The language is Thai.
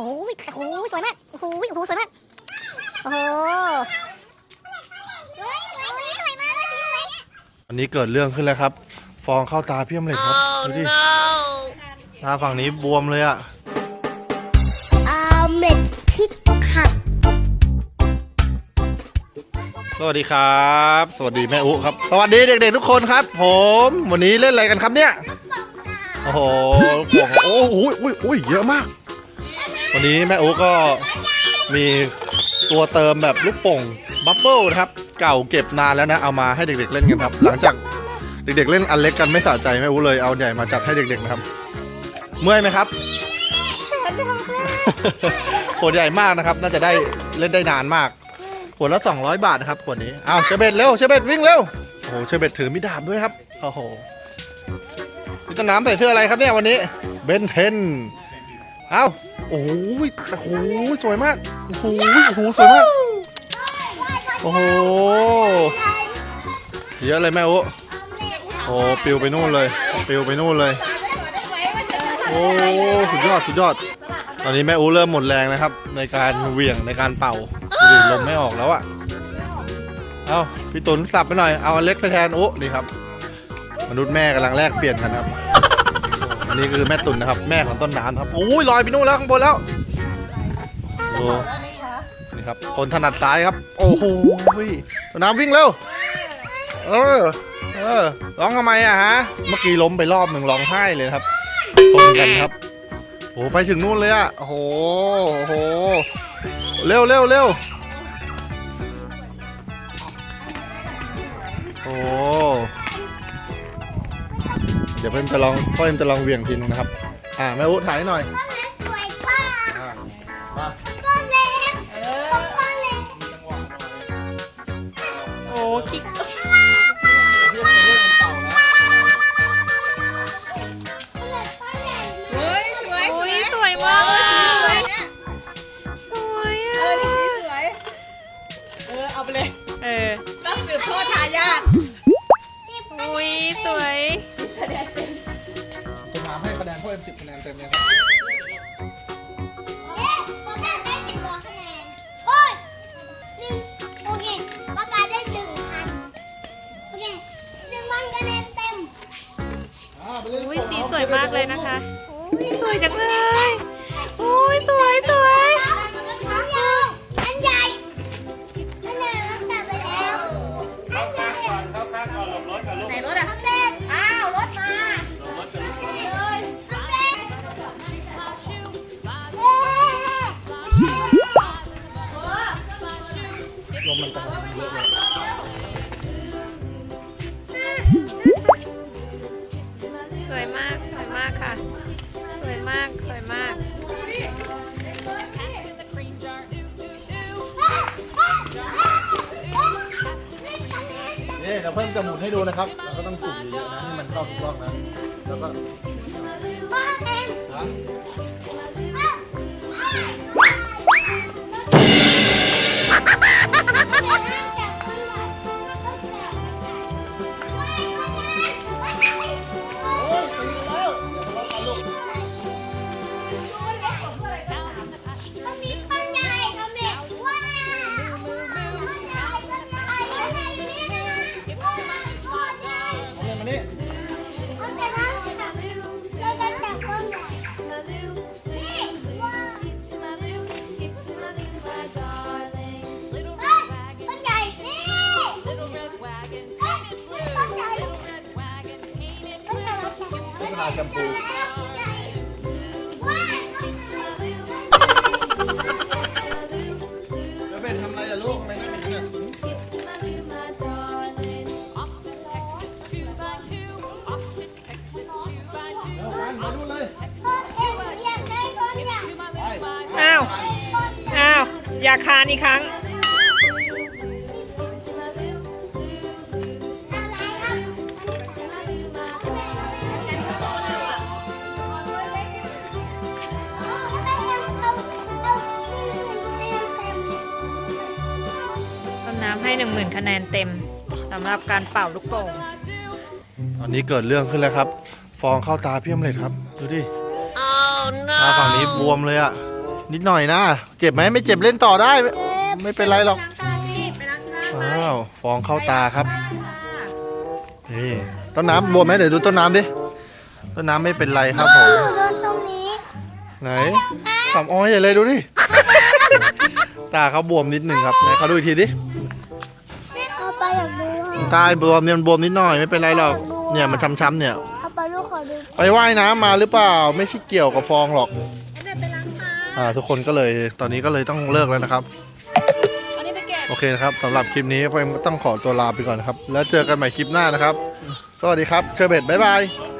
โอ้ยโอ้โหสวยมากโอ้โหโอ้โหสวยมากโอ้โหเฮ้ยสวยสวยมากสวยอันนี้เกิดเรื่องขึ้นแล้วครับ ฟองเข้าตาพี่อมเล็ตครับดูดิตาฝั่งนี้บวมเลยอะอมเล็ตคิดขัดสวัสดีครับ สวัสดีแม่อุครับ สวัสดีเด็กๆทุกคนครับ ผมวันนี้เล่นอะไรกันครับเนี่ย โอ้โหห่วงโอ้โหอุ้ยอุ้ยเยอะมาก วันนี้แม่โอุก็มีตัวเติมแบบลูกโป่งบับเบิ้ลนะครับ เก่าเก็บนานแล้วนะ เอามาให้เด็กๆเล่นกันครับ หลังจากเด็กๆเล่นอันเล็กกันไม่สะใจแม่โอุเลยเอาใหญ่มาจัดให้เด็กๆนะครับ เมื่อยไหมครับขวดใหญ่มากนะครับ น่าจะได้เล่นได้นานมากขวดละ 200 บาทนะครับขวดนี้อ้าวเชเบตเร็วเชเบตวิ่งเร็วโอ้โหเชเบตถือมิดาบด้วยครับโอ้โหพี่ต้นน้ำใส่เสื้ออะไรครับเนี่ยวันนี้เบนเทนเอ้า โอ้โหโอ้โหสวยมากโอ้โหโอ้โหสวยมากโอ้โหเยอะเลยแม่โอ้โอ้ปิวไปนู่นเลยปิวไปนู่นเลยโอ้สุดยอดสุดยอด ตอนนี้แม่อูเริ่มหมดแรงนะครับ ในการเหวี่ยงในการเป่าดูดิลมไม่ออกแล้วอะเอาพี่ตุนสับไปหน่อยเอาอันเล็กไปแทนโอ้นี่ครับ มนุษย์แม่กำลังแลกเปลี่ยนกันครับ อันนี้คือแม่ตุนนะครับ แม่ของต้นน้ำครับโอ้ยลอยไปนู่นแล้วข้างบนแล้วโอ้นี่ครับ คนถนัดซ้ายครับ โอ้โหต้นน้ำวิ่งเร็วเออเออร้องทำไมอะฮะ เมื่อกี้ล้มไปรอบหนึ่งร้องไห้เลยครับชนกันครับโอ้โหไปถึงนู่นเลยอะโอ้โหโอ้โหเร็วเร็วเร็วโอ้ เดี๋ยวเพิ่มจะลองพ่อเอ็มจะลองเหวี่ยงทีนึงนะครับ อ่าแม่อุ๊ถ่ายให้หน่อยสวยมากอ่ามาก้อนเล็กก้อนเล็กโอ้คิกเฮ้ยสวยโอ้สวยยสวยมากเลยสวยสวยเออะอนี่สีสวยเออเอาไปเลยเออรับสืบทอดทายาทโอ้ยสวยคุณ น้ำให้คะแนนพ่อเอ็มสิบคะแนนเต็มเลยครับเอ๊ะป๊าป๊าได้สิบสองคะแนนโอ้ยหนึ่งโอเคป๊าป๊าได้หนึ่งพันโอเคหนึ่งพันคะแนนเต็มอ่าไปเล่นโอ้ยสีสวยมากเลยนะคะโอ้ยสวยจังเลยโอ้ยสวยสวยอันใหญ่อันใหญ่แล้วกลับไปแล้วอันใหญ่ ไหนรถอะ ลมมันตะเยอะเลยสวยมาก สวยมากค่ะ สวยมาก สวยมาก นี่เราเพิ่มจะหมุนให้ดูนะครับ เราก็ต้องสุ่มเยอะๆนะให้มันเข้าทุกกล้องนะ แล้วก็บ้าเองฮะ จับโฆษณาแชมพูว้าวแล้วเป็นทำอะไรล่ะลูกทำไมนั่งอย่างนี้เนี่ยเอากันมาดูเลยอยากได้คนใหญ่ไปอ้าว อ้าว อย่าคานอีกครั้ง ต้นน้ำให้หนึ่งหมื่นคะแนนเต็มสำหรับการเป่าลูกโป่งตอนนี้เกิดเรื่องขึ้นแล้วครับ ฟองเข้าตาพี่อมเล็ตครับ ดูดิตาฝั่งนี้บวมเลยอะนิดหน่อยนะ เจ็บไหมไม่เจ็บเล่นต่อได้ ไม่ไม่เป็นไรหรอกล้างตาสิไปล้างตาอ้าวฟองเข้าตาครับนี่ต้นน้ำบวมไหมเดี๋ยวดูต้นน้ำดิต้นน้ำไม่เป็นไรครับผมโดนตรงนี้ไหนสำอ้อยใหญ่เลยดูดิตาเขาบวมนิดหนึ่งครับไหนเขาดูอีกทีดิ ดูอะตาบวมเนี่ยมันบวมนิดหน่อยไม่เป็นไรหรอกเนี่ยมันช้ำๆเนี่ย เอาไปลูกขอดูไปว่ายน้ำมาหรือเปล่า ไม่ใช่เกี่ยวกับฟองหรอกเอ็นเดไปล้างตาอ่าทุกคนก็เลยตอนนี้ก็เลยต้องเลิกแล้วนะครับ อันนี้ไปเก็บ โอเคนะครับสำหรับคลิปนี้พวกเอ็มก็ต้องขอตัวลาไปก่อนนะครับ แล้วเจอกันใหม่คลิปหน้านะครับ สวัสดีครับเชอร์เบตบ๊ายบายบ